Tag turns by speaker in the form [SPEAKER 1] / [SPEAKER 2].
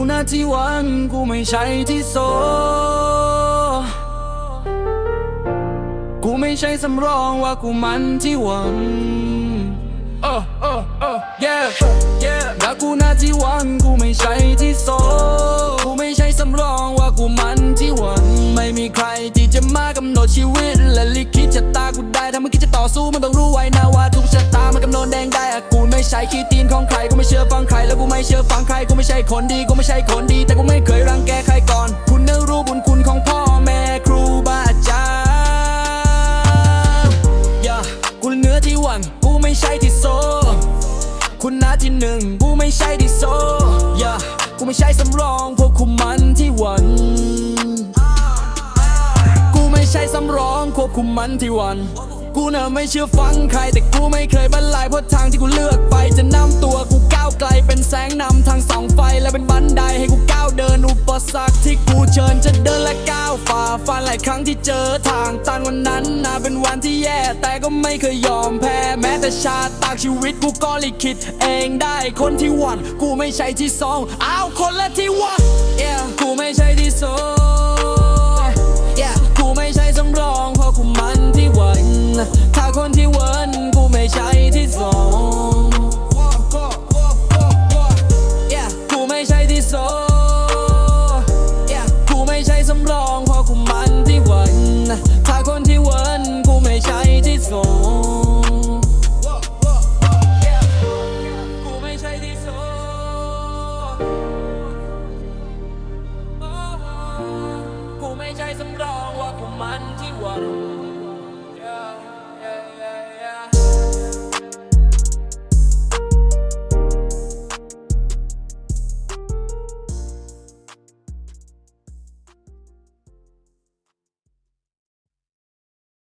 [SPEAKER 1] ที่หวันกูไม่ใช่ที่โซ กูไม่ใช่สำรองว่ากูมันที่หวัง เออเออเออ yeah yeah และกูน่าที่หวังกูไม่ใช่ที่โซ กูไม่ใช่สำรองว่ากูมันที่หวัง ไม่มีใครที่จะมากำหนดชีวิต และลิขิตชะตากูได้ถ้ามึงคิดจะต่อสู้มันต้องรู้ไว้นะว่าทุกชะ ไม่ใช่ขี้ตีนของใครกูไม่เชื่อฟังใครแล้วกูไม่เชื่อฟังใครกูไม่ใช่คนดีกูไม่ใช่คนดี แต่กูไม่เคยรังแกใครก่อน คุณน่ารู้บุญคุณของพ่อแม่ครูบาอาจารย์อย่ากูเนื้อที่หวังกูไม่ใช่ที่โซ คุณนาที่หนึ่งกูไม่ใช่ที่โซอย่ากูไม่ใช่สำรองพวกคุมมันที่หวันกูไม่ใช่สำรองควบคุมมันที่วัน กูน่ะไม่เชื่อฟังใคร แต่กูไม่เคยบรรลัยเพราะทางที่กูเลือกไปจะนำตัวกูก้าวไกลเป็นแสงนำทางสองไฟและเป็นบันไดให้กูก้าวเดินอุปสรรคที่กูเชิญจะเดินและก้าวฝ่าฟันหลายครั้งที่เจอทางตันวันนั้นน่าเป็นวันที่แย่แต่ก็ไม่เคยยอมแพ้แม้แต่ชาติตากชีวิตกูก็ลิขิตเองได้คนที่หวันกูไม่ใช่ที่สองอ้าวคนละที่หวัน yeah กูไม่ใช่ที่สอง ที่วันกูไม่ใช่ที่สอง yeah กูไม่ใช่ที่สอง yeah กูไม่ใช่สำรองเพราะกูมันที่วัน ถ้าคนที่วันกูไม่ใช่ที่สอง yeah กูไม่ใช่ที่สอง กูไม่ใช่สำรองว่ากูมันที่วัง